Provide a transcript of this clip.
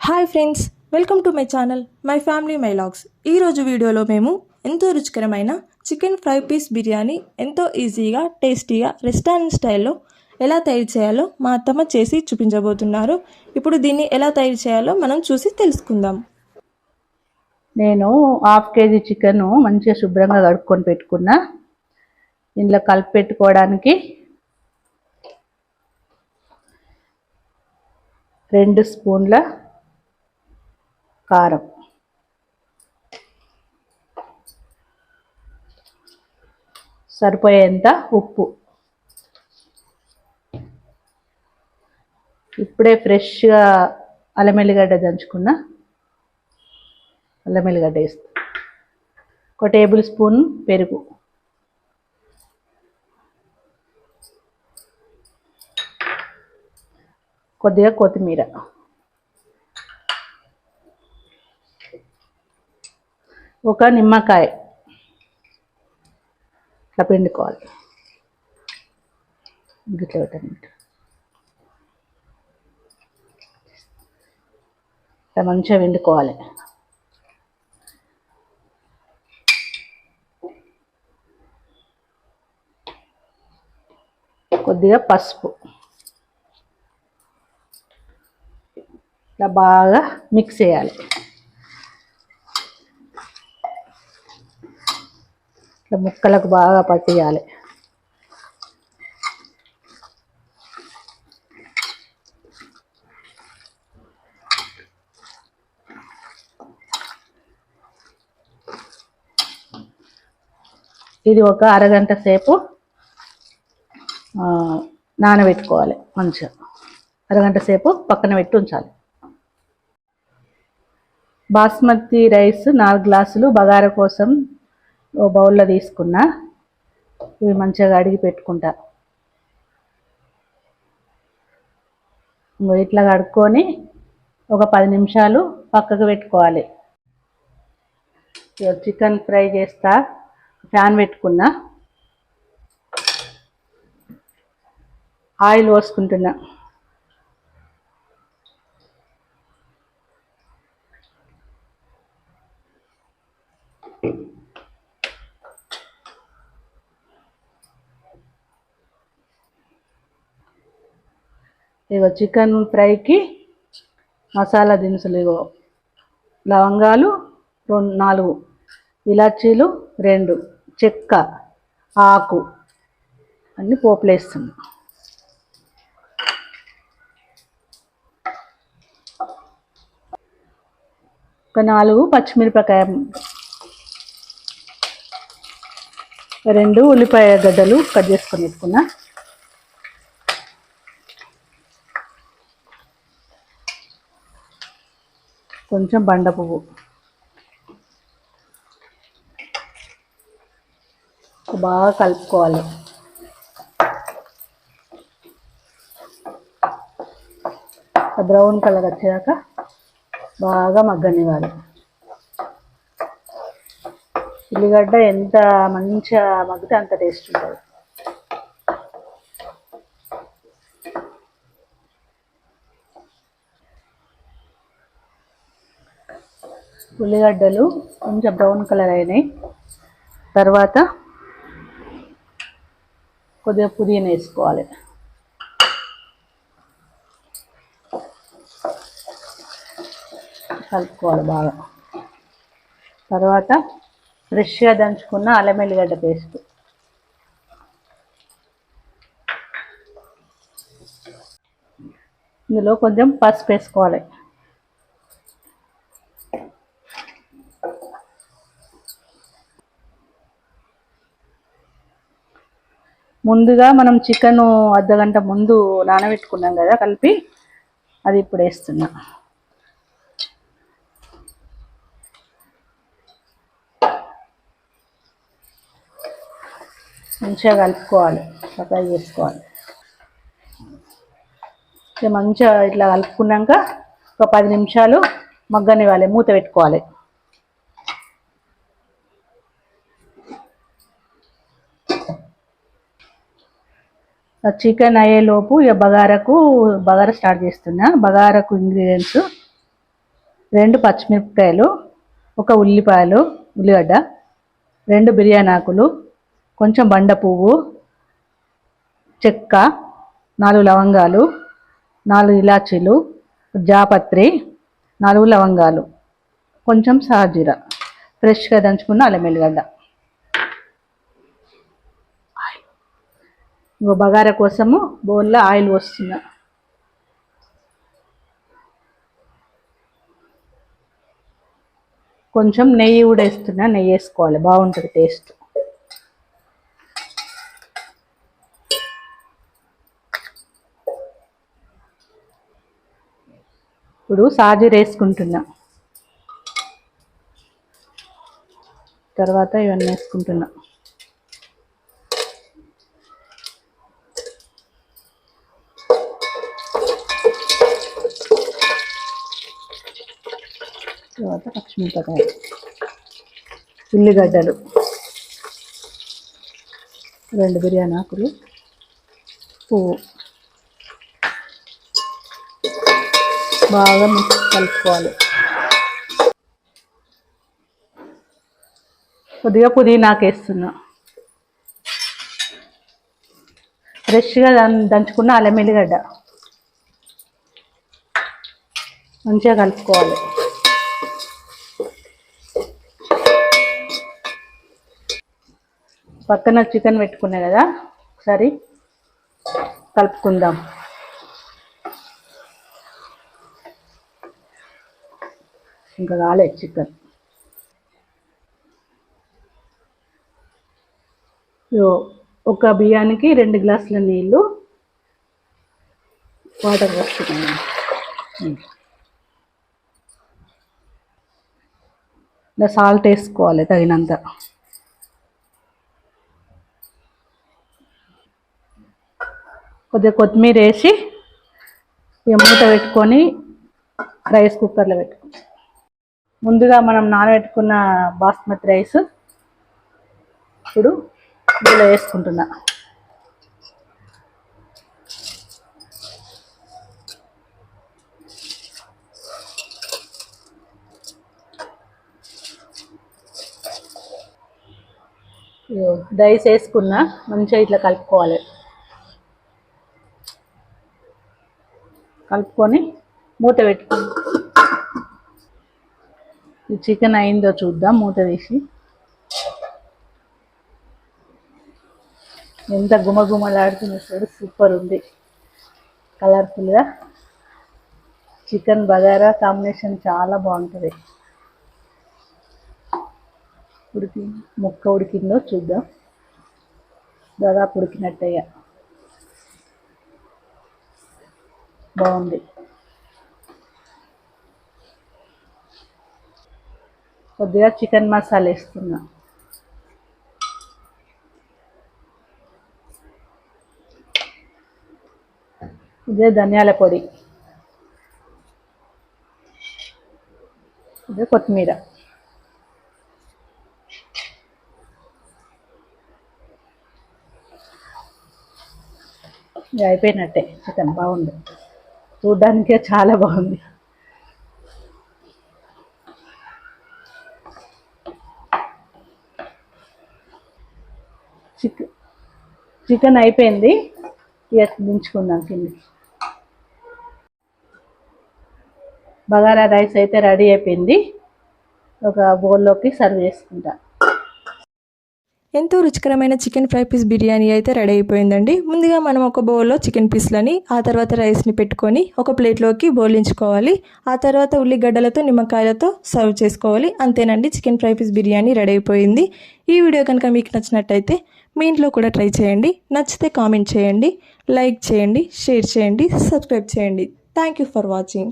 Hi friends welcome to my channel my family my logs ఈరోజు వీడియోలో మేము ఎంతో రుచికరమైన చికెన్ ఫ్రై పీస్ బిర్యానీ ఎంతో ఈజీగా టేస్టీగా రెస్టారెంట్ స్టైల్లో ఎలా తయారు చేయాలో మా అత్తమ్మ చేసి చూపించబోతున్నారు. ఇప్పుడు దీన్ని ఎలా తయారు చేయాలో మనం చూసి తెలుసుకుందాం. నేను హాఫ్ కేజీ చికెన్ మంచిగా శుభ్రంగా కడుక్కొని పెట్టుకున్నా. ఇందులో కలిపి పెట్టుకోవడానికి రెండు స్పూన్ల కారం. సరిపోయేంత ఉప్పు. ఇప్పుడే ఫ్రెష్గా అల్లం దంచుకున్న. అల్లమెల్లిగడ్డ అల్లం వేస్తా. ఒక టేబుల్ స్పూన్ పెరుగు. కొద్దిగా కొత్తిమీర. ఒక నిమ్మకాయ. ఇట్లా పిండుకోవాలి. ఇట్లా పెట్టండి. ఇట్లా మంచిగా పిండుకోవాలి. కొద్దిగా పసుపు. ఇట్లా బాగా మిక్స్ చేయాలి. ఇట్లా ముక్కలకు బాగా పట్టియాలి. ఇది ఒక అరగంట సేపు నానబెట్టుకోవాలి మంచిగా. అరగంట సేపు పక్కన పెట్టి ఉంచాలి. బాస్మతి రైస్ నాలుగు గ్లాసులు బగారా కోసం ఓ బౌల్లో తీసుకున్నా. ఇవి మంచిగా అడిగి పెట్టుకుంటా. ఇట్లా కడుక్కొని ఒక పది నిమిషాలు పక్కకు పెట్టుకోవాలి. చికెన్ ఫ్రై చేస్తా. ఫ్యాన్ పెట్టుకున్నా. ఆయిల్ పోసుకుంటున్నా. ఇగో చికెన్ ఫ్రైకి మసాలా దినుసులు ఇగో లవంగాలు రెండు నాలుగు ఇలాచీలు రెండు చెక్క ఆకు అన్ని పోపులు వేస్తున్నాం ఒక నాలుగు పచ్చిమిరపకాయ రెండు ఉల్లిపాయ గడ్డలు కట్ చేసుకొని పెట్టుకున్నా. కొంచెం బండ పువ్వు. బాగా కలుపుకోవాలి. బ్రౌన్ కలర్ వచ్చేదాకా బాగా మగ్గనివ్వాలి. ఉల్లిగడ్డ ఎంత మంచిగా మగ్గితే అంత టేస్ట్ ఉంటుంది. ఉల్లిగడ్డలు కొంచెం బ్రౌన్ కలర్ అయినాయి. తర్వాత కొద్దిగా పుదీనా వేసుకోవాలి. కలుపుకోవాలి బాగా. తర్వాత ఫ్రెష్గా దంచుకున్న అల్లం ఎల్లిగడ్డ పేస్ట్. ఇందులో కొంచెం పసుపు వేసుకోవాలి. ముందుగా మనం చికెన్ అర్ధగంట ముందు నానబెట్టుకున్నాం కదా కలిపి అది ఇప్పుడు వేస్తున్నా. మంచిగా కలుపుకోవాలి ఫ్రై చేసుకోవాలి. మంచిగా ఇట్లా కలుపుకున్నాక ఒక పది నిమిషాలు మగ్గనివ్వాలి మూత పెట్టుకోవాలి. చికెన్ అయ్యేలోపు ఇక బగారకు బగారా స్టార్ట్ చేస్తున్నా. బగారకు ఇంగ్రీడియంట్స్ రెండు పచ్చిమిరపకాయలు ఒక ఉల్లిపాయలు ఉల్లిగడ్డ రెండు బిర్యానీ ఆకులు కొంచెం బండ పువ్వు చెక్క నాలుగు లవంగాలు నాలుగు ఇలాచీలు జాపత్రి నాలుగు లవంగాలు కొంచెం సాజీర. ఫ్రెష్గా దంచుకున్న అల్లం వెల్లిగడ్డ ఇంకో బగారా కోసము బౌల్లో ఆయిల్ పోస్తున్నా. కొంచెం నెయ్యి కూడా వేస్తున్నా నెయ్యి వేసుకోవాలి. బాగుంటుంది టేస్ట్. ఇప్పుడు సాజీర వేసుకుంటున్నా. తర్వాత ఇవన్నీ వేసుకుంటున్నా. తర్వాత పచ్చిమిరపకాయ ఉల్లిగడ్డలు. రెండు బిర్యానీ ఆకులు. పువ్వు. బాగా మిక్స్ కలుపుకోవాలి. కొద్దిగా పుదీనాకు వేస్తున్నా. ఫ్రెష్గా దంచుకున్న అల్లం ఎల్లిగడ్డ. మంచిగా కలుపుకోవాలి. పక్కన చికెన్ పెట్టుకున్నా కదా ఒకసారి కలుపుకుందాం. ఇంకా కాలేదు చికెన్. ఒక బియ్యానికి రెండు గ్లాసుల నీళ్ళు వాటర్ పోస్తున్నాను ఇలా సాల్ట్ వేసుకోవాలి తగినంత. కొద్దిగా కొత్తిమీర వేసి మూత పెట్టుకొని రైస్ కుక్కర్లో పెట్టుకో ముందుగా మనం నానబెట్టుకున్న బాస్మతి రైస్ ఇప్పుడు ఇందులో వేసుకుంటున్నా. రైస్ వేసుకున్నా మంచిగా ఇట్లా కలుపుకోవాలి. కలుపుకొని మూత పెట్టుకోండి ఈ చికెన్ అయిందో చూద్దాం మూత తీసి. ఎంత గుమగుమలాడుతుంది చూడు సూపర్ ఉంది. కలర్ఫుల్గా. చికెన్ బగారా కాంబినేషన్ చాలా బాగుంటుంది. ఉడికి ముక్క ఉడికిందో చూద్దాం. దాదాపు ఉడికినట్టయ్యా బాగుంది. కొద్దిగా చికెన్ మసాలా వేస్తున్నా. ఇదే ధనియాల పొడి. ఇదే కొత్తిమీర. అయిపోయినట్టే. చికెన్ బాగుంది. చూడ్డానికే చాలా బాగుంది. చికెన్ చికెన్ అయిపోయింది. ఇక దించుకుందాం కిందికి బగారా రైస్ అయితే రెడీ అయిపోయింది. ఒక బౌల్లోకి సర్వ్ చేసుకుంటాను ఎంతో రుచికరమైన చికెన్ ఫ్రై పీస్ బిర్యానీ అయితే రెడీ అయిపోయిందండి. ముందుగా మనం ఒక బౌల్లో చికెన్ పీస్లని ఆ తర్వాత రైస్ని పెట్టుకొని ఒక ప్లేట్లోకి బోలించుకోవాలి. ఆ తర్వాత ఉల్లిగడ్డలతో నిమ్మకాయలతో సర్వ్ చేసుకోవాలి. అంతేనండి chicken fry piece biryani ready అయిపోయింది. ఈ వీడియో కనుక మీకు నచ్చినట్టయితే మీ ఇంట్లో కూడా ట్రై చేయండి. నచ్చితే కామెంట్ చేయండి లైక్ చేయండి షేర్ చేయండి సబ్స్క్రైబ్ చేయండి. Thank you for watching.